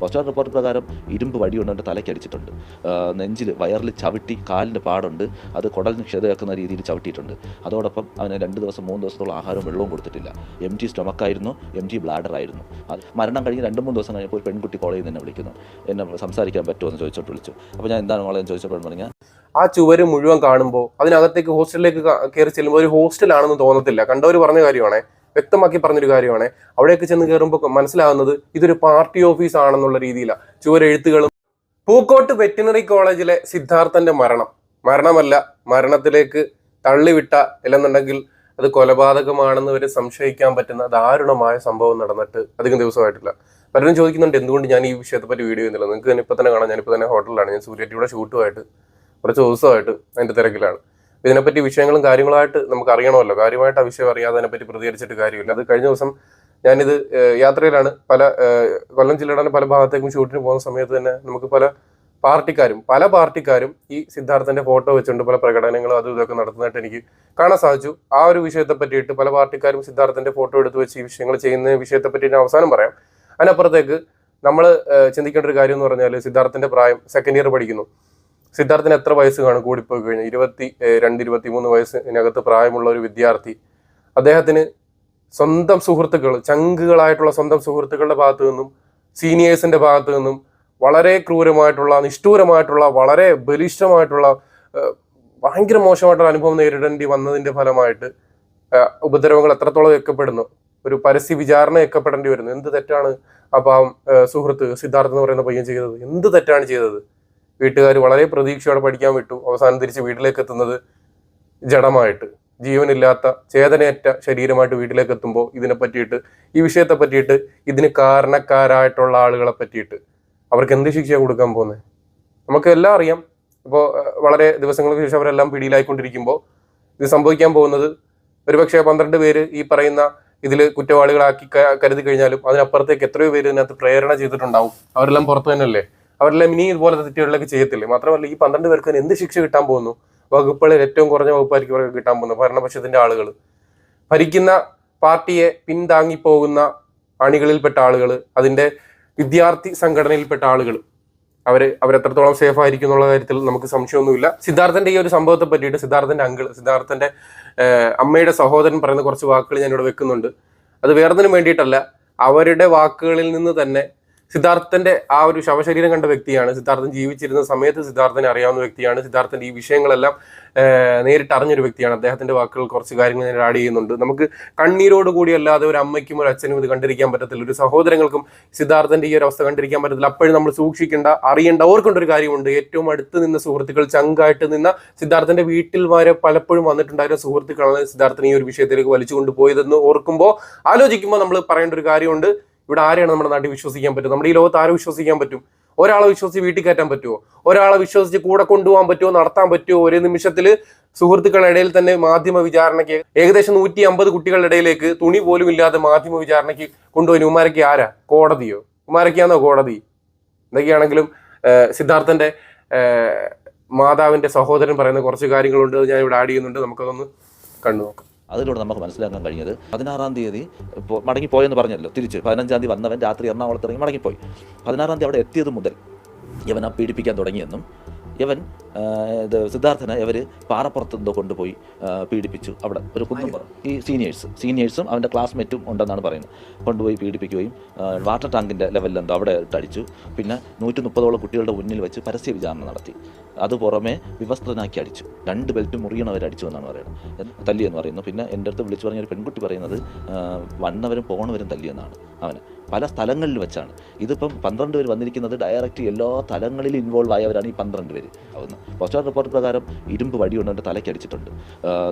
Postmortem report പ്രകാരം ഇരുമ്പ് വടിയുണ്ട് അവന്റെ തലയ്ക്കടിച്ചിട്ടുണ്ട് നെഞ്ചിൽ വയറിൽ ചവിട്ടി കാലിന്റെ പാടുണ്ട്. അത് കുടലിന് ക്ഷതയാക്കുന്ന രീതിയിൽ ചവിട്ടിയിട്ടുണ്ട്. അതോടൊപ്പം അവന് രണ്ട് ദിവസം മൂന്ന് ദിവസത്തോളം ആഹാരവും വെള്ളവും കൊടുത്തിട്ടില്ല. എം ടി സ്റ്റൊമക്കായിരുന്നു എം ടി ബ്ലാഡർ ആയിരുന്നു. അത് മരണം കഴിഞ്ഞ് രണ്ട് മൂന്ന് ദിവസം കഴിഞ്ഞപ്പോൾ ഒരു പെൺകുട്ടി കോളേജിൽ നിന്ന് വിളിക്കുന്നു. എന്നെ സംസാരിക്കാൻ പറ്റുമോ എന്ന് ചോദിച്ചോട്ട് വിളിച്ചു. അപ്പോൾ ഞാൻ എന്താണ് എന്ന് ചോദിച്ചപ്പോൾ പറഞ്ഞാൽ ആ ചുവര് മുഴുവൻ കാണുമ്പോൾ അതിനകത്തേക്ക് ഹോസ്റ്റലിലേക്ക് കയറി ചെല്ലുമ്പോൾ ഒരു ഹോസ്റ്റലാണെന്ന് തോന്നത്തില്ല. കണ്ടവർ പറഞ്ഞ കാര്യമാണ്. വ്യക്തമാക്കി പറഞ്ഞൊരു കാര്യമാണ്. അവിടെയൊക്കെ ചെന്ന് കയറുമ്പോൾ മനസ്സിലാകുന്നത് ഇതൊരു പാർട്ടി ഓഫീസ് ആണെന്നുള്ള രീതിയിലാണ് ചുവരെഴുത്തുകളും പൂക്കോട്ട് വെറ്റിനറി കോളേജിലെ സിദ്ധാർത്ഥന്റെ മരണം. മരണമല്ല മരണത്തിലേക്ക് തള്ളിവിട്ട അല്ലെന്നുണ്ടെങ്കിൽ അത് കൊലപാതകമാണെന്ന് വരെ സംശയിക്കാൻ പറ്റുന്ന ദാരുണമായ സംഭവം നടന്നിട്ട് അധികം ദിവസമായിട്ടില്ല. പലരും ചോദിക്കുന്നുണ്ട് എന്തുകൊണ്ട് ഞാൻ ഈ വിഷയത്തെ പറ്റി വീഡിയോ ചെയ്യുന്നില്ല? നിങ്ങൾക്ക് തന്നെ ഇപ്പൊ തന്നെ കാണാം. ഞാനിപ്പോ തന്നെ ഹോട്ടലിലാണ്. ഞാൻ സൂര്യറ്റിയുടെ ഷൂട്ടുമായിട്ട് കുറച്ച് ദിവസമായിട്ട് അതിന്റെ തിരക്കിലാണ്. ഇതിനെപ്പറ്റി വിഷയങ്ങളും കാര്യങ്ങളായിട്ട് നമുക്ക് അറിയണമല്ലോ കാര്യമായിട്ട് ആ വിഷയം അറിയാതെ അതിനെപ്പറ്റി പ്രതികരിച്ചിട്ട് കാര്യമില്ല. അത് കഴിഞ്ഞ ദിവസം ഞാനിത് യാത്രയിലാണ്. പല കൊല്ലം ജില്ലയുടെ പല ഭാഗത്തേക്കും ഷൂട്ടിന് പോകുന്ന സമയത്ത് തന്നെ നമുക്ക് പല പാർട്ടിക്കാരും പല പാർട്ടിക്കാരും ഈ സിദ്ധാർത്ഥന്റെ ഫോട്ടോ വെച്ചുകൊണ്ട് പല പ്രകടനങ്ങളും അതും ഇതൊക്കെ നടത്തുന്നതായിട്ട് എനിക്ക് കാണാൻ സാധിച്ചു. ആ ഒരു വിഷയത്തെ പറ്റിയിട്ട് പല പാർട്ടിക്കാരും സിദ്ധാർത്ഥന്റെ ഫോട്ടോ എടുത്ത് വെച്ച് ഈ വിഷയങ്ങൾ ചെയ്യുന്ന വിഷയത്തെ പറ്റി ഞാൻ അവസാനം പറയാം. അതിനപ്പുറത്തേക്ക് നമ്മൾ ചിന്തിക്കേണ്ട ഒരു കാര്യം എന്ന് പറഞ്ഞാൽ സിദ്ധാർത്ഥന്റെ പ്രായം സെക്കൻഡ് ഇയർ പഠിക്കുന്നു. സിദ്ധാർത്ഥിന് എത്ര വയസ്സ് കാണും? കൂടിപ്പോയി കഴിഞ്ഞാൽ ഇരുപത്തി രണ്ട് ഇരുപത്തി മൂന്ന് വയസ്സിനകത്ത് പ്രായമുള്ള ഒരു വിദ്യാർത്ഥി. അദ്ദേഹത്തിന് സ്വന്തം സുഹൃത്തുക്കൾ ചങ്കുകളായിട്ടുള്ള സ്വന്തം സുഹൃത്തുക്കളുടെ ഭാഗത്തു നിന്നും സീനിയേഴ്സിന്റെ ഭാഗത്തു നിന്നും വളരെ ക്രൂരമായിട്ടുള്ള നിഷ്ഠൂരമായിട്ടുള്ള വളരെ ബലിഷ്ഠമായിട്ടുള്ള ഭയങ്കര മോശമായിട്ടുള്ള അനുഭവം നേരിടേണ്ടി വന്നതിന്റെ ഫലമായിട്ട് ഉപദ്രവങ്ങൾ എത്രത്തോളം വെക്കപ്പെടുന്നു ഒരു പരസ്യ വിചാരണ വെക്കപ്പെടേണ്ടി വരുന്നു. എന്ത് തെറ്റാണ് പാവം സുഹൃത്ത് സിദ്ധാർത്ഥ് എന്ന് പറയുന്ന പയ്യൻ ചെയ്തത്? എന്ത് തെറ്റാണ് ചെയ്തത്? വീട്ടുകാർ വളരെ പ്രതീക്ഷയോടെ പഠിക്കാൻ വിട്ടു. അവസാനം തിരിച്ച് വീട്ടിലേക്ക് എത്തുന്നത് ജഡമായിട്ട്. ജീവനില്ലാത്ത ചേതനയറ്റ ശരീരമായിട്ട് വീട്ടിലേക്ക് എത്തുമ്പോൾ ഇതിനെ പറ്റിയിട്ട് ഈ വിഷയത്തെ പറ്റിയിട്ട് ഇതിന് കാരണക്കാരായിട്ടുള്ള ആളുകളെ പറ്റിയിട്ട് അവർക്ക് എന്ത് ശിക്ഷ കൊടുക്കാൻ പോകുന്നത് നമുക്ക് എല്ലാം അറിയാം. ഇപ്പോൾ വളരെ ദിവസങ്ങൾക്ക് ശേഷം അവരെല്ലാം പിടിയിലായിക്കൊണ്ടിരിക്കുമ്പോൾ ഇത് സംഭവിക്കാൻ പോകുന്നത് ഒരുപക്ഷെ പന്ത്രണ്ട് പേര് ഈ പറയുന്ന ഇതിൽ കുറ്റവാളികളാക്കി കരുതി കഴിഞ്ഞാലും അതിനപ്പുറത്തേക്ക് എത്രയോ പേര് ഇതിനകത്ത് പ്രേരണ ചെയ്തിട്ടുണ്ടാവും. അവരെല്ലാം പുറത്തു തന്നെയല്ലേ? അവരെല്ലാം ഇനി ഇതുപോലത്തെ തെറ്റുകളിലൊക്കെ ചെയ്യത്തില്ലേ? മാത്രമല്ല ഈ പന്ത്രണ്ട് പേർക്ക് എന്ത് ശിക്ഷ കിട്ടാൻ പോകുന്നു? വകുപ്പുകളിൽ ഏറ്റവും കുറഞ്ഞ വകുപ്പായിരിക്കും അവർക്ക് കിട്ടാൻ പോകുന്നത് ഭരണപക്ഷത്തിന്റെ ആളുകൾ ഭരിക്കുന്ന പാർട്ടിയെ പിന്താങ്ങി പോകുന്ന അണികളിൽപ്പെട്ട ആളുകൾ അതിന്റെ വിദ്യാർത്ഥി സംഘടനയിൽപ്പെട്ട ആളുകൾ അവർ അവരെത്രത്തോളം സേഫ് ആയിരിക്കും എന്നുള്ള കാര്യത്തിൽ നമുക്ക് സംശയമൊന്നുമില്ല. സിദ്ധാർത്ഥന്റെ ഈ ഒരു സംഭവത്തെ പറ്റിയിട്ട് സിദ്ധാർത്ഥന്റെ അങ്കിൾ സിദ്ധാർത്ഥന്റെ അമ്മയുടെ സഹോദരൻ പറയുന്ന കുറച്ച് വാക്കുകൾ ഞാൻ ഇവിടെ വെക്കുന്നുണ്ട്. അത് വേറൊന്നിനും വേണ്ടിയിട്ടല്ല അവരുടെ വാക്കുകളിൽ നിന്ന് തന്നെ സിദ്ധാർത്ഥന്റെ ആ ഒരു ശവശരീരം കണ്ട വ്യക്തിയാണ്. സിദ്ധാർത്ഥൻ ജീവിച്ചിരുന്ന സമയത്ത് സിദ്ധാർത്ഥനെ അറിയാവുന്ന വ്യക്തിയാണ്. സിദ്ധാർത്ഥന്റെ ഈ വിഷയങ്ങളെല്ലാം നേരിട്ട് അറിഞ്ഞൊരു വ്യക്തിയാണ്. അദ്ദേഹത്തിന്റെ വാക്കുകൾ കുറച്ച് കാര്യങ്ങൾ ഞാൻ ആഡ് ചെയ്യുന്നുണ്ട്. നമുക്ക് കണ്ണീരോട് കൂടി അല്ലാതെ ഒരു അമ്മയ്ക്കും ഒരു അച്ഛനും ഇത് കണ്ടിരിക്കാൻ പറ്റത്തില്ല. ഒരു സഹോദരങ്ങൾക്കും സിദ്ധാർത്ഥന്റെ ഈ ഒരു അവസ്ഥ കണ്ടിരിക്കാൻ പറ്റത്തില്ല. അപ്പോഴും നമ്മൾ സൂക്ഷിക്കേണ്ട അറിയേണ്ട ഓർക്കേണ്ട ഒരു കാര്യമുണ്ട്. ഏറ്റവും അടുത്ത് നിന്ന സുഹൃത്തുക്കൾ ചങ്കായിട്ട് നിന്ന സിദ്ധാർത്ഥന്റെ വീട്ടിൽ വരെ പലപ്പോഴും വന്നിട്ടുണ്ടായിരുന്ന സുഹൃത്തുക്കളാണ് സിദ്ധാർത്ഥനെ ഈ ഒരു വിഷയത്തിലേക്ക് വലിച്ചുകൊണ്ട് പോയതെന്ന് ഓർക്കുമ്പോൾ ആലോചിക്കുമ്പോൾ നമ്മൾ പറയേണ്ട ഒരു കാര്യമുണ്ട്. ഇവിടെ ആരെയാണ് നമ്മുടെ നാട്ടിൽ വിശ്വസിക്കാൻ പറ്റും നമ്മുടെ ഈ ലോകത്ത് ആരെ വിശ്വസിക്കാൻ പറ്റും? ഒരാളെ വിശ്വസിച്ച് വീട്ടിൽ കയറ്റാൻ പറ്റുമോ ഒരാളെ വിശ്വസിച്ച് കൂടെ കൊണ്ടുപോകാൻ പറ്റുമോ നടത്താൻ പറ്റുമോ ഒരേ നിമിഷത്തിൽ സുഹൃത്തുക്കളുടെ ഇടയിൽ തന്നെ മാധ്യമ വിചാരണയ്ക്ക് ഏകദേശം നൂറ്റി അമ്പത് കുട്ടികളുടെ ഇടയിലേക്ക് തുണി പോലും ഇല്ലാതെ മാധ്യമ വിചാരണയ്ക്ക് കൊണ്ടുപോയി. ഉമാരയ്ക്ക് ആരാ? കോടതിയോ? ഉമാരയ്ക്കാന്നോ കോടതി? എന്തൊക്കെയാണെങ്കിലും സിദ്ധാർത്ഥന്റെ മാതാവിന്റെ സഹോദരൻ പറയുന്ന കുറച്ച് കാര്യങ്ങളുണ്ട്. ഞാൻ ഇവിടെ ആഡ് ചെയ്യുന്നുണ്ട്. നമുക്കതൊന്ന് കണ്ടു നോക്കാം അതിലൂടെ നമുക്ക് മനസ്സിലാക്കാൻ കഴിഞ്ഞത് പതിനാറാം തീയതി മടങ്ങിപ്പോയെന്ന് പറഞ്ഞല്ലോ തിരിച്ച്. പതിനഞ്ചാം തീയതി വന്നവൻ രാത്രി എറണാകുളത്ത് ഇറങ്ങി മടങ്ങിപ്പോയി. പതിനാറാം തീയതി അവിടെ എത്തിയത് മുതൽ ഇവൻ ആ പീഡിപ്പിക്കാൻ തുടങ്ങിയെന്നും ഇവൻ ഇത് സിദ്ധാർത്ഥനെ ഇവർ പാറപ്പുറത്ത് എന്തോ കൊണ്ടുപോയി പീഡിപ്പിച്ചു. അവിടെ ഒരു കുന്നുംപുറം ഈ സീനിയേഴ്സ് സീനിയേഴ്സും അവന്റെ ക്ലാസ്മേറ്റും ഉണ്ടെന്നാണ് പറയുന്നത്. കൊണ്ടുപോയി പീഡിപ്പിക്കുകയും വാട്ടർ ടാങ്കിന്റെ ലെവലിൽ എന്തോ അവിടെ ഇട്ടടിച്ചു പിന്നെ നൂറ്റി മുപ്പതോളം കുട്ടികളുടെ മുന്നിൽ വെച്ച് പരസ്യ വിചാരണ നടത്തി. അത് പുറമെ വിവസ്ത്രനാക്കി അടിച്ചു. രണ്ട് ബെൽറ്റ് മുറിയണവർ അടിച്ചു എന്നാണ് പറയുന്നത്. തല്ലി എന്ന് പറയുന്നു. പിന്നെ എന്റെ അടുത്ത് വിളിച്ചു പറഞ്ഞ ഒരു പെൺകുട്ടി പറയുന്നത് വന്നവരും പോണവരും തല്ലിയെന്നാണ് അവന്. പല സ്ഥലങ്ങളിൽ വെച്ചാണ്. ഇതിപ്പം പന്ത്രണ്ട് പേര് വന്നിരിക്കുന്നത് ഡയറക്റ്റ് എല്ലാ തലങ്ങളിലും ഇൻവോൾവ് ആയവരാണ് ഈ പന്ത്രണ്ട് പേര്. ആവുന്നത് പോസ്റ്റ്മോർട്ടം റിപ്പോർട്ട് പ്രകാരം ഇരുമ്പ് വടിയുണ്ട് അവന്റെ തലയ്ക്കടിച്ചിട്ടുണ്ട്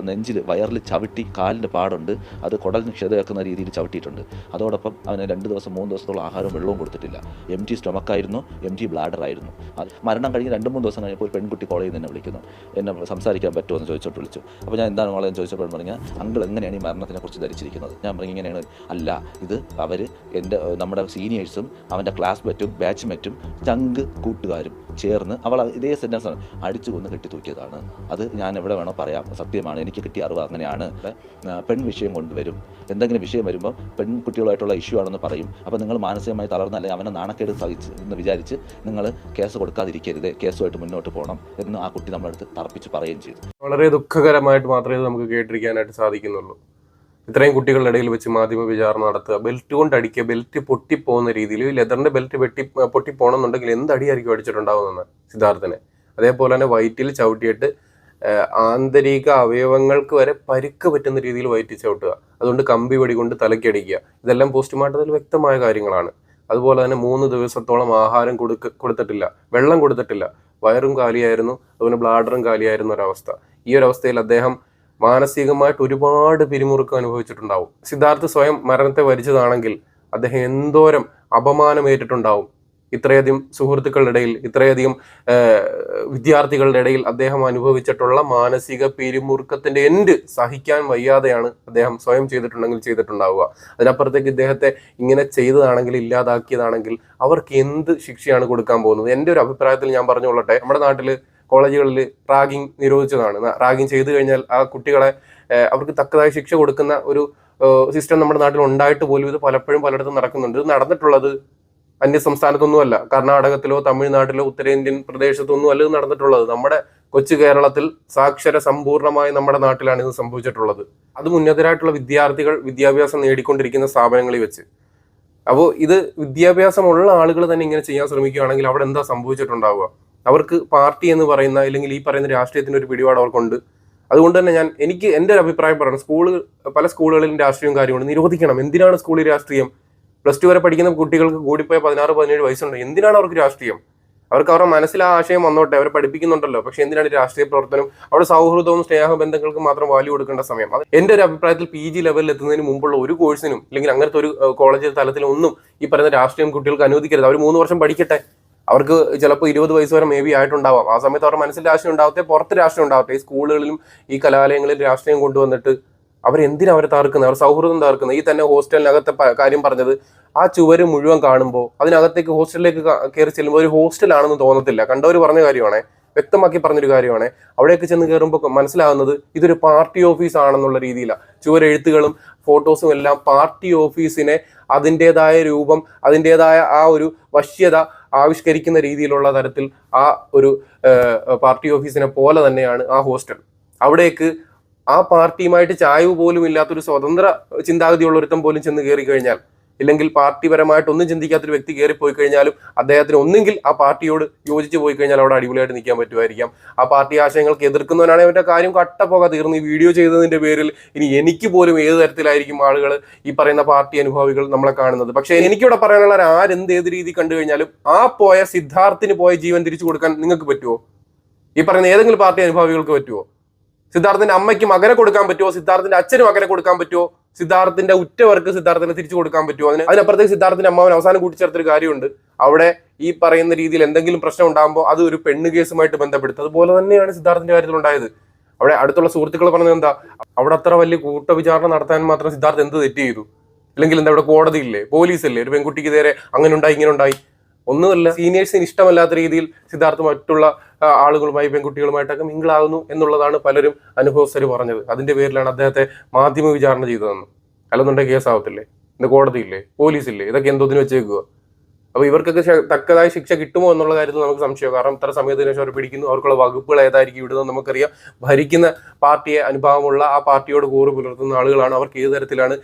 നെഞ്ചിൽ വയറിൽ ചവിട്ടി കാലിന്റെ പാടുണ്ട്. അത് കുടൽ ക്ഷതയാക്കുന്ന രീതിയിൽ ചവിട്ടിയിട്ടുണ്ട്. അതോടൊപ്പം അവന് രണ്ട് ദിവസം മൂന്ന് ദിവസത്തോളം ആഹാരവും വെള്ളവും കൊടുത്തിട്ടില്ല. എം ടി സ്റ്റൊമക്കായിരുന്നു എം ടി ബ്ലാഡർ ആയിരുന്നു. അത് മരണം കഴിഞ്ഞ് രണ്ട് മൂന്ന് ദിവസം കഴിഞ്ഞപ്പോൾ ഒരു പെൺകുട്ടി കോളേജിൽ നിന്ന് എന്നെ വിളിക്കുന്നു. എന്നെ സംസാരിക്കാൻ പറ്റുമോ എന്ന് ചോദിച്ചോട്ട് വിളിച്ചു. അപ്പോൾ ഞാൻ എന്താണ് മോളെ എന്ന് ചോദിച്ചപ്പോൾ പറഞ്ഞാൽ അങ്കിൾ എങ്ങനെയാണ് ഈ മരണത്തിനെ കുറിച്ച് ധരിച്ചിരിക്കുന്നത്? ഞാൻ പറഞ്ഞു ഇങ്ങനെയാണ്. അല്ല ഇത് അവർ എന്റെ നമ്മുടെ സീനിയേഴ്സും അവന്റെ ക്ലാസ്മേറ്റും ബാച്ച്മേറ്റും ചങ്ക് കൂട്ടുകാരും ചേർന്ന് അവൾ ഇതേ സെന്റൻസ് ആണ് അടിച്ചു കൊന്ന് കെട്ടി തൂക്കിയതാണ് അത് ഞാൻ എവിടെ വേണോ പറയാം. സത്യമാണ്. എനിക്ക് കിട്ടിയ അറിവ് അങ്ങനെയാണ്. പെൺ വിഷയം കൊണ്ടുവരും. എന്തെങ്കിലും വിഷയം വരുമ്പോൾ പെൺകുട്ടികളുമായിട്ടുള്ള ഇഷ്യൂ ആണെന്ന് പറയും. അപ്പോൾ നിങ്ങൾ മാനസികമായി തളർന്ന അല്ലെങ്കിൽ അവനെ നാണക്കേട് സഹിച്ച് എന്ന് വിചാരിച്ച് നിങ്ങൾ കേസ് കൊടുക്കാതിരിക്കരുത്. കേസുമായിട്ട് മുന്നോട്ട് പോകണം എന്ന് ആ കുട്ടി നമ്മളടുത്ത് തറപ്പിച്ച് പറയുകയും ചെയ്തു. വളരെ ദുഃഖകരമായിട്ട് മാത്രമേ നമുക്ക് കേട്ടിരിക്കാനായിട്ട് സാധിക്കുന്നുള്ളൂ. ഇത്രയും കുട്ടികളുടെ ഇടയിൽ വെച്ച് മാധ്യമ വിചാരണ നടത്തുക ബെൽറ്റ് കൊണ്ട് അടിക്കുക ബെൽറ്റ് പൊട്ടിപ്പോകുന്ന രീതിയിൽ ലെതറിന്റെ ബെൽറ്റ് വെട്ടി പൊട്ടിപ്പോകണമെന്നുണ്ടെങ്കിൽ എന്ത് അടിയായിരിക്കും അടിച്ചിട്ടുണ്ടാവുമെന്ന് സിദ്ധാർത്ഥനെ. അതേപോലെ തന്നെ വയറ്റിൽ ചവിട്ടിയിട്ട് ആന്തരിക അവയവങ്ങൾക്ക് വരെ പരുക്ക് പറ്റുന്ന രീതിയിൽ വയറ്റി ചവിട്ടുക. അതുകൊണ്ട് കമ്പി വെടി കൊണ്ട് തലക്കടിക്കുക ഇതെല്ലാം പോസ്റ്റ്മോർട്ടത്തിൽ വ്യക്തമായ കാര്യങ്ങളാണ്. അതുപോലെ തന്നെ മൂന്ന് ദിവസത്തോളം ആഹാരം കൊടുക്ക കൊടുത്തിട്ടില്ല വെള്ളം കൊടുത്തിട്ടില്ല. വയറും കാലിയായിരുന്നു അതുപോലെ ബ്ലാഡറും കാലിയായിരുന്ന ഒരവസ്ഥ. ഈ ഒരു അവസ്ഥയിൽ അദ്ദേഹം മാനസികമായിട്ട് ഒരുപാട് പിരിമുറുക്കം അനുഭവിച്ചിട്ടുണ്ടാവും. സിദ്ധാർത്ഥ് സ്വയം മരണത്തെ വരിച്ചതാണെങ്കിൽ അദ്ദേഹം എന്തോരം അപമാനമേറ്റിട്ടുണ്ടാവും. ഇത്രയധികം സുഹൃത്തുക്കളുടെ ഇടയിൽ ഇത്രയധികം വിദ്യാർത്ഥികളുടെ ഇടയിൽ അദ്ദേഹം അനുഭവിച്ചിട്ടുള്ള മാനസിക പിരിമുറുക്കത്തിന്റെ എൻഡ് സഹിക്കാൻ വയ്യാതെയാണ് അദ്ദേഹം സ്വയം ചെയ്തിട്ടുണ്ടെങ്കിൽ ചെയ്തിട്ടുണ്ടാവുക. അതിനപ്പുറത്തേക്ക് ഇദ്ദേഹത്തെ ഇങ്ങനെ ചെയ്തതാണെങ്കിൽ ഇല്ലാതാക്കിയതാണെങ്കിൽ അവർക്ക് എന്ത് ശിക്ഷയാണ് കൊടുക്കാൻ പോകുന്നത്? എന്റെ ഒരു അഭിപ്രായത്തിൽ ഞാൻ പറഞ്ഞുകൊള്ളട്ടെ നമ്മുടെ നാട്ടിൽ കോളേജുകളിൽ റാഗിങ് നിരോധിച്ചതാണ് റാഗിങ് ചെയ്തു കഴിഞ്ഞാൽ ആ കുട്ടികളെ അവർക്ക് തക്കതായ ശിക്ഷ കൊടുക്കുന്ന ഒരു സിസ്റ്റം നമ്മുടെ നാട്ടിൽ ഉണ്ടായിട്ട് പോലും ഇത് പലപ്പോഴും പലയിടത്തും നടക്കുന്നുണ്ട്. ഇത് നടന്നിട്ടുള്ളത് അന്യ സംസ്ഥാനത്തൊന്നുമല്ല കർണാടകത്തിലോ തമിഴ്നാട്ടിലോ ഉത്തരേന്ത്യൻ പ്രദേശത്തൊന്നും അല്ല ഇത് നടന്നിട്ടുള്ളത്. നമ്മുടെ കൊച്ചു കേരളത്തിൽ സാക്ഷര സമ്പൂർണമായി നമ്മുടെ നാട്ടിലാണ് ഇത് സംഭവിച്ചിട്ടുള്ളത്. അത് ഉന്നതരായിട്ടുള്ള വിദ്യാർത്ഥികൾ വിദ്യാഭ്യാസം നേടിക്കൊണ്ടിരിക്കുന്ന സ്ഥാപനങ്ങളിൽ വെച്ച്. അപ്പോൾ ഇത് വിദ്യാഭ്യാസമുള്ള ആളുകൾ തന്നെ ഇങ്ങനെ ചെയ്യാൻ ശ്രമിക്കുകയാണെങ്കിൽ അവിടെ എന്താ സംഭവിച്ചിട്ടുണ്ടാവുക? അവർക്ക് പാർട്ടി എന്ന് പറയുന്ന അല്ലെങ്കിൽ ഈ പറയുന്ന രാഷ്ട്രീയത്തിന്റെ ഒരു പിടിപാട് അവർക്കുണ്ട്. അതുകൊണ്ട് തന്നെ ഞാൻ എനിക്ക് എന്റെ ഒരു അഭിപ്രായം പറയണം. സ്കൂൾ പല സ്കൂളുകളിലും രാഷ്ട്രീയവും കാര്യങ്ങളും നിരോധിക്കണം. എന്തിനാണ് സ്കൂളിൽ രാഷ്ട്രീയം? പ്ലസ് ടു വരെ പഠിക്കുന്ന കുട്ടികൾക്ക് കൂടിപ്പോയ പതിനാറ് പതിനേഴ് വയസ്സുണ്ട്. എന്തിനാണ് അവർക്ക് രാഷ്ട്രീയം? അവർക്ക് അവരുടെ മനസ്സിൽ ആ ആശയം വന്നോട്ടെ. അവരെ പഠിപ്പിക്കുന്നുണ്ടല്ലോ. പക്ഷെ എന്തിനാണ് രാഷ്ട്രീയ പ്രവർത്തനം? അവിടെ സൗഹൃദവും സ്നേഹബന്ധങ്ങൾക്ക് മാത്രം വാല്യൂ കൊടുക്കേണ്ട സമയം. അത് എന്റെ ഒരു അഭിപ്രായത്തിൽ പി ജി ലെവലിൽ എത്തുന്നതിന് മുമ്പുള്ള ഒരു കോഴ്സിനും അല്ലെങ്കിൽ അങ്ങനത്തെ ഒരു കോളേജ് തലത്തിലൊന്നും ഈ പറയുന്ന രാഷ്ട്രീയം കുട്ടികൾക്ക് അനുവദിക്കരുത്. അവർ മൂന്ന് വർഷം പഠിക്കട്ടെ. അവർക്ക് ചിലപ്പോൾ ഇരുപത് വയസ്സ് വരെ മേ ബി ആയിട്ടുണ്ടാവാം. ആ സമയത്ത് അവരുടെ മനസ്സിൽ രാഷ്ട്രീയം ഉണ്ടാവട്ടെ പുറത്ത് രാഷ്ട്രീയം ഉണ്ടാവട്ടെ ഈ സ്കൂളുകളിലും ഈ കലാലയങ്ങളിൽ രാഷ്ട്രീയം കൊണ്ടുവന്നിട്ട് അവരെന്തിനാ അവരെ തകർക്കുന്നത്? അവർ സൗഹൃദം തകർക്കുന്നത്? ഈ തന്നെ ഹോസ്റ്റലിനകത്തെ കാര്യം പറഞ്ഞത് ആ ചുവര് മുഴുവൻ കാണുമ്പോൾ അതിനകത്തേക്ക് ഹോസ്റ്റലിലേക്ക് കയറി ചെല്ലുമ്പോൾ ഒരു ഹോസ്റ്റലാണെന്ന് തോന്നത്തില്ല. കണ്ടവർ പറഞ്ഞ കാര്യമാണ് വ്യക്തമാക്കി പറഞ്ഞൊരു കാര്യമാണ് അവിടെയൊക്കെ ചെന്ന് കയറുമ്പോൾ മനസ്സിലാകുന്നത് ഇതൊരു പാർട്ടി ഓഫീസ് ആണെന്നുള്ള രീതിയിലാണ് ചുവരെഴുത്തുകളും ഫോട്ടോസും എല്ലാം പാർട്ടി ഓഫീസിനെ അതിന്റെതായ രൂപം അതിന്റെതായ ആ ഒരു വശ്യത ആവിഷ്കരിക്കുന്ന രീതിയിലുള്ള തരത്തിൽ ആ ഒരു പാർട്ടി ഓഫീസിനെ പോലെ തന്നെയാണ് ആ ഹോസ്റ്റൽ. അവിടേക്ക് ആ പാർട്ടിയുമായിട്ട് ചായവ് പോലും ഇല്ലാത്തൊരു സ്വതന്ത്ര ചിന്താഗതിയുള്ള ഒരുത്തം പോലും ചെന്ന് കയറി കഴിഞ്ഞാൽ ഇല്ലെങ്കിൽ പാർട്ടിപരമായിട്ട് ഒന്നും ചിന്തിക്കാത്തൊരു വ്യക്തി കയറി പോയി കഴിഞ്ഞാലും അദ്ദേഹത്തിന് ഒന്നെങ്കിൽ ആ പാർട്ടിയോട് യോജിച്ച് പോയി കഴിഞ്ഞാൽ അവിടെ അടിപൊളിയായിട്ട് നിൽക്കാൻ പറ്റുമായിരിക്കാം. ആ പാർട്ടി ആശയങ്ങൾക്ക് എതിർക്കുന്നവനാണെങ്കിൽ അവന്റെ കാര്യം കട്ടപ്പോക തീർന്ന് ഈ വീഡിയോ ചെയ്തതിന്റെ പേരിൽ ഇനി എനിക്ക് പോലും ഏത് തരത്തിലായിരിക്കും ആളുകൾ ഈ പറയുന്ന പാർട്ടി അനുഭാവികൾ നമ്മളെ കാണുന്നത്. പക്ഷേ എനിക്കിവിടെ പറയാനുള്ള ആരെന്ത് ഏത് രീതി കണ്ടു കഴിഞ്ഞാലും ആ പോയ സിദ്ധാർത്ഥിന് പോയ ജീവൻ തിരിച്ചു കൊടുക്കാൻ നിങ്ങൾക്ക് പറ്റുമോ? ഈ പറയുന്ന ഏതെങ്കിലും പാർട്ടി അനുഭാവികൾക്ക് പറ്റുമോ? സിദ്ധാർത്ഥിന്റെ അമ്മയ്ക്ക് മകനെ കൊടുക്കാൻ പറ്റുമോ സിദ്ധാർത്ഥിന്റെ അച്ഛനും മകനെ കൊടുക്കാൻ പറ്റുമോ സിദ്ധാർത്ഥിന്റെ ഉറ്റവർക്ക് സിദ്ധാർത്ഥിനെ തിരിച്ചു കൊടുക്കാൻ പറ്റുമോ അതിന് അതിനപ്പുറത്തേക്ക് സിദ്ധാർത്ഥിന്റെ അമ്മാവൻ അവസാനം കൂട്ടിച്ചേർത്തൊരു കാര്യമുണ്ട്. അവിടെ ഈ പറയുന്ന രീതിയിൽ എന്തെങ്കിലും പ്രശ്നം ഉണ്ടാകുമ്പോൾ അത് ഒരു പെണ്ണ് കേസുമായിട്ട് ബന്ധപ്പെടുത്തും. അതുപോലെ തന്നെയാണ് സിദ്ധാർത്ഥിന്റെ കാര്യത്തിൽ ഉണ്ടായത്. അവിടെ അടുത്തുള്ള സുഹൃത്തുക്കൾ പറഞ്ഞത് എന്താ? അവിടെ അത്ര വലിയ കൂട്ടവിചാരണ നടത്താൻ മാത്രം സിദ്ധാർത്ഥ് എന്ത് തെറ്റ് ചെയ്തു? അല്ലെങ്കിൽ എന്താ ഇവിടെ കോടതിയില്ലേ? പോലീസ് ഇല്ലേ ഒരു പെൺകുട്ടിക്ക് നേരെ അങ്ങനെ ഉണ്ടായി ഇങ്ങനെ ഉണ്ടായി. ഒന്നുമല്ല സീനിയേഴ്സിന് ഇഷ്ടമല്ലാത്ത രീതിയിൽ സിദ്ധാർത്ഥ് മറ്റുള്ള ആളുകളുമായി പെൺകുട്ടികളുമായിട്ടൊക്കെ മിങ്കിളാകുന്നു എന്നുള്ളതാണ് പലരും അനുഭവസ്ഥർ പറഞ്ഞത്. അതിന്റെ പേരിലാണ് അദ്ദേഹത്തെ മാധ്യമ വിചാരണ ചെയ്തതെന്ന്. അല്ലെന്നുണ്ടെങ്കിൽ കേസാവത്തില്ലേ ഇന്ന് കോടതിയില്ലേ? പോലീസില്ലേ? ഇതൊക്കെ എന്തോതിന് വെച്ചേക്കുക അപ്പൊ ഇവർക്കൊക്കെ തക്കതായ ശിക്ഷ കിട്ടുമോ എന്നുള്ള കാര്യത്തിൽ നമുക്ക് സംശയം. കാരണം ഇത്ര സമയത്തിന് ശേഷം അവർ പിടിക്കുന്നു. അവർക്കുള്ള വകുപ്പുകൾ ഏതായിരിക്കും ഇവിടുന്ന് നമുക്കറിയാം. ഭരിക്കുന്ന പാർട്ടിയെ അനുഭാവമുള്ള ആ പാർട്ടിയോട് കൂറ് പുലർത്തുന്ന ആളുകളാണ്. അവർക്ക് ഏത് തരത്തിലാണ്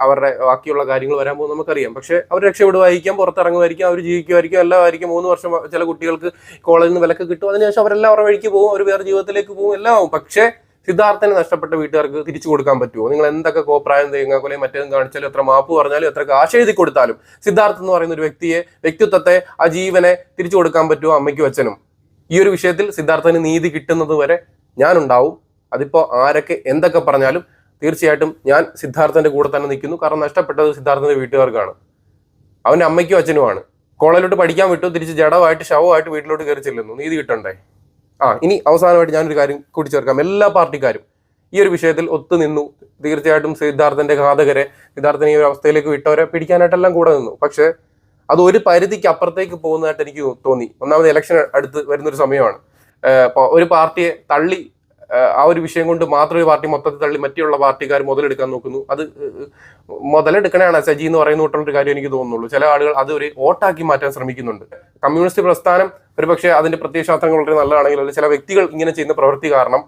അവരുടെ ബാക്കിയുള്ള കാര്യങ്ങൾ വരാൻ പോകുന്നത് നമുക്കറിയാം. പക്ഷേ അവർ രക്ഷപ്പെടുമായിരിക്കാം പുറത്തിറങ്ങുമായിരിക്കും അവർ ജീവിക്കുമായിരിക്കും എല്ലാമായിരിക്കും മൂന്ന് വർഷം ചില കുട്ടികൾക്ക് കോളേജിൽ നിന്ന് വിലക്ക് കിട്ടും. അതിനുശേഷം അവരെല്ലാം അവരുടെ വഴിക്ക് പോകും. അവർ വേറെ ജീവിതത്തിലേക്ക് പോകും. എല്ലാം ആവും. പക്ഷേ സിദ്ധാർത്ഥനെ നഷ്ടപ്പെട്ട വീട്ടുകാർക്ക് തിരിച്ചു കൊടുക്കാൻ പറ്റുമോ? നിങ്ങൾ എന്തൊക്കെ കോപ്രായം തേങ്ങാക്കൊലയും മറ്റേതും കാണിച്ചാലും എത്ര മാപ്പ് പറഞ്ഞാലും എത്ര കാശ് എഴുതി കൊടുത്താലും സിദ്ധാർത്ഥ് എന്ന് പറയുന്ന ഒരു വ്യക്തിയെ വ്യക്തിത്വത്തെ ആ ജീവനെ തിരിച്ചു കൊടുക്കാൻ പറ്റുമോ അമ്മയ്ക്കും അച്ഛനും? ഈ ഒരു വിഷയത്തിൽ സിദ്ധാർത്ഥന് നീതി കിട്ടുന്നത് വരെ ഞാനുണ്ടാവും. അതിപ്പോ ആരൊക്കെ എന്തൊക്കെ പറഞ്ഞാലും തീർച്ചയായിട്ടും ഞാൻ സിദ്ധാർത്ഥന്റെ കൂടെ തന്നെ നിൽക്കുന്നു. കാരണം നഷ്ടപ്പെട്ടത് സിദ്ധാർത്ഥന്റെ വീട്ടുകാർക്കാണ്. അവന്റെ അമ്മയ്ക്കും അച്ഛനുമാണ്. കോളേജിലോട്ട് പഠിക്കാൻ വിട്ടു തിരിച്ച് ജഡമായിട്ട് ശവമായിട്ട് വീട്ടിലോട്ട് കയറി ചെല്ലുന്നു. നീതി കിട്ടണ്ടേ? ആ ഇനി അവസാനമായിട്ട് ഞാനൊരു കാര്യം കൂടി ചേർക്കാം. എല്ലാ പാർട്ടിക്കാരും ഈ ഒരു വിഷയത്തിൽ ഒത്തുനിന്നു തീർച്ചയായിട്ടും സിദ്ധാർത്ഥന്റെ ഘാതകരെ സിദ്ധാർത്ഥനെ ഈ ഒരു അവസ്ഥയിലേക്ക് വിട്ടവരെ പിടിക്കാനായിട്ടെല്ലാം കൂടെ നിന്നു. പക്ഷെ അത് ഒരു പരിധിക്ക് അപ്പുറത്തേക്ക് പോകുന്നതായിട്ട് എനിക്ക് തോന്നി. ഒന്നാമത് ഇലക്ഷൻ അടുത്ത് വരുന്നൊരു സമയമാണ്. ഒരു പാർട്ടിയെ തള്ളി ആ ഒരു വിഷയം കൊണ്ട് മാത്രം ഒരു പാർട്ടി മൊത്തത്തിൽ തള്ളി മറ്റുള്ള പാർട്ടിക്കാർ മുതലെടുക്കാൻ നോക്കുന്നു. അത് ഏഹ് മുതലെടുക്കണതാണ് സജി എന്ന് പറയുന്ന ഒരു കാര്യം എനിക്ക് തോന്നുന്നുള്ളൂ. ചില ആളുകൾ അത് ഒരു വോട്ടാക്കി മാറ്റാൻ ശ്രമിക്കുന്നുണ്ട്. കമ്മ്യൂണിസ്റ്റ് പ്രസ്ഥാനം ഒരുപക്ഷെ അതിന്റെ പ്രത്യയശാസ്ത്രങ്ങൾ വളരെ നല്ലതാണെങ്കിൽ അല്ലെങ്കിൽ ചില വ്യക്തികൾ ഇങ്ങനെ ചെയ്യുന്ന പ്രവൃത്തി കാരണം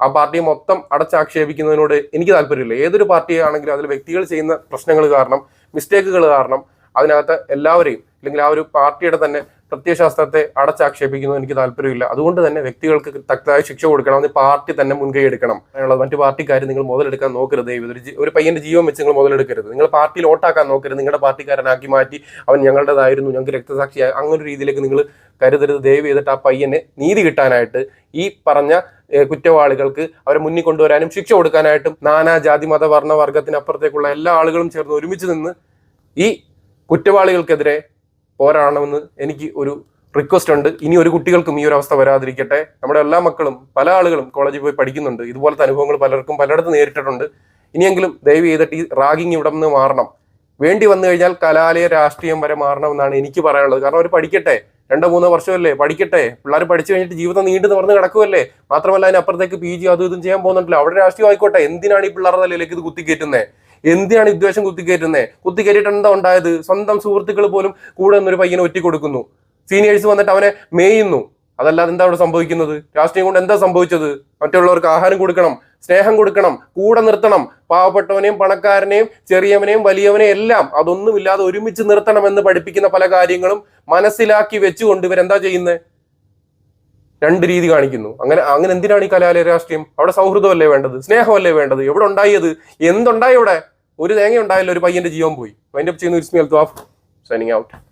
ആ പാർട്ടിയെ മൊത്തം അടച്ചാക്ഷേപിക്കുന്നതിനോട് എനിക്ക് താല്പര്യമില്ല. ഏതൊരു പാർട്ടിയാണെങ്കിലും അതിൽ വ്യക്തികൾ ചെയ്യുന്ന പ്രശ്നങ്ങൾ കാരണം മിസ്റ്റേക്കുകൾ കാരണം അതിനകത്ത് എല്ലാവരെയും അല്ലെങ്കിൽ ആ ഒരു പാർട്ടിയുടെ തന്നെ പ്രത്യയശാസ്ത്രത്തെ അടച്ചാക്ഷേപിക്കുന്നത് എനിക്ക് താല്പര്യമില്ല. അതുകൊണ്ട് തന്നെ വ്യക്തികൾക്ക് തക്കതായ ശിക്ഷ കൊടുക്കണം അതിന് പാർട്ടി തന്നെ മുൻകൈ എടുക്കണം. അതിനുള്ളത് മറ്റു പാർട്ടിക്കാർ നിങ്ങൾ മുതലെടുക്കാൻ നോക്കരുത്. ഒരു പയ്യന്റെ ജീവൻ വെച്ച് നിങ്ങൾ മുതലെടുക്കരുത്. നിങ്ങൾ പാർട്ടിയിൽ വോട്ടാക്കാൻ നോക്കരുത്. നിങ്ങളുടെ പാർട്ടിക്കാരനാക്കി മാറ്റി അവൻ ഞങ്ങളുടേതായിരുന്നു. ഞങ്ങൾക്ക് രക്തസാക്ഷിയായി. അങ്ങനെ ഒരു രീതിയിലേക്ക് നിങ്ങൾ കരുതരുത് ദയവ് ചെയ്തിട്ട് ആ പയ്യന് നീതി കിട്ടാനായിട്ട് ഈ പറഞ്ഞ കുറ്റവാളികൾക്ക് അവരെ മുന്നിൽ കൊണ്ടുവരാനും ശിക്ഷ കൊടുക്കാനായിട്ടും നാനാ ജാതി മത വർണ വർഗത്തിനപ്പുറത്തേക്കുള്ള എല്ലാ ആളുകളും ചേർന്ന് ഒരുമിച്ച് നിന്ന് ഈ കുറ്റവാളികൾക്കെതിരെ പോരാടണമെന്ന് എനിക്ക് ഒരു റിക്വസ്റ്റ് ഉണ്ട്. ഇനി ഒരു കുട്ടികൾക്കും ഈ ഒരു അവസ്ഥ വരാതിരിക്കട്ടെ. നമ്മുടെ എല്ലാ മക്കളും പല ആളുകളും കോളേജിൽ പോയി പഠിക്കുന്നുണ്ട്. ഇതുപോലത്തെ അനുഭവങ്ങൾ പലർക്കും പലയിടത്തും നേരിട്ടിട്ടുണ്ട്. ഇനിയെങ്കിലും ദയവ് ചെയ്തിട്ട് ഈ റാഗിങ് ഇവിടെ നിന്ന് മാറണം. വേണ്ടി വന്നു കഴിഞ്ഞാൽ കലാലയ രാഷ്ട്രീയം വരെ മാറണമെന്നാണ് എനിക്ക് പറയാനുള്ളത്. കാരണം അവർ പഠിക്കട്ടെ. രണ്ടോ മൂന്നോ വർഷമല്ലേ? പഠിക്കട്ടെ. പിള്ളേർ പഠിച്ചു കഴിഞ്ഞിട്ട് ജീവിതം നീണ്ടു നിറഞ്ഞ് കിടക്കുമല്ലേ മാത്രമല്ല അതിനപ്പുറത്തേക്ക് പി. ജി. അതും ഇതും ചെയ്യാൻ പോകുന്നുണ്ടല്ലോ. അവിടെ രാഷ്ട്രീയം ആയിക്കോട്ടെ. എന്തിനാണ് ഈ പിള്ളേരുടെ നിലയിലേക്ക് ഇത് കുത്തിക്കയറ്റുന്നത് എന്തിനാണ് ഈ ദ്വേഷം കുത്തിക്കയറ്റുന്നത് കുത്തിക്കയറ്റിട്ട് എന്താ ഉണ്ടായത്? സ്വന്തം സുഹൃത്തുക്കൾ പോലും കൂടെ നിന്നൊരു പയ്യനെ ഒറ്റ കൊടുക്കുന്നു സീനിയേഴ്സ് വന്നിട്ട് അവനെ മേയുന്നു. അതല്ലാതെ എന്താ അവിടെ സംഭവിക്കുന്നത്? രാഷ്ട്രീയം കൊണ്ട് എന്താ സംഭവിച്ചത്? മറ്റുള്ളവർക്ക് ആഹാരം കൊടുക്കണം സ്നേഹം കൊടുക്കണം കൂടെ നിർത്തണം പാവപ്പെട്ടവനെയും പണക്കാരനെയും ചെറിയവനെയും വലിയവനെയും എല്ലാം അതൊന്നുമില്ലാതെ ഒരുമിച്ച് നിർത്തണമെന്ന് പഠിപ്പിക്കുന്ന പല കാര്യങ്ങളും മനസ്സിലാക്കി വെച്ചുകൊണ്ട് ഇവരെന്താ ചെയ്യുന്നത് രണ്ട് രീതി കാണിക്കുന്നു. അങ്ങനെ അങ്ങനെ എന്തിനാണ് ഈ കലാലയ രാഷ്ട്രീയം? അവിടെ സൗഹൃദമല്ലേ വേണ്ടത്? സ്നേഹമല്ലേ വേണ്ടത്? എവിടെ ഉണ്ടായത്? എന്തുണ്ടായി ഇവിടെ? ഒരു തേങ്ങ ഉണ്ടായല്ലോ ഒരു പയ്യന്റെ ജീവൻ പോയി. അതിന്റെ ചെയ്യുന്ന സൈനിങ് ഔട്ട്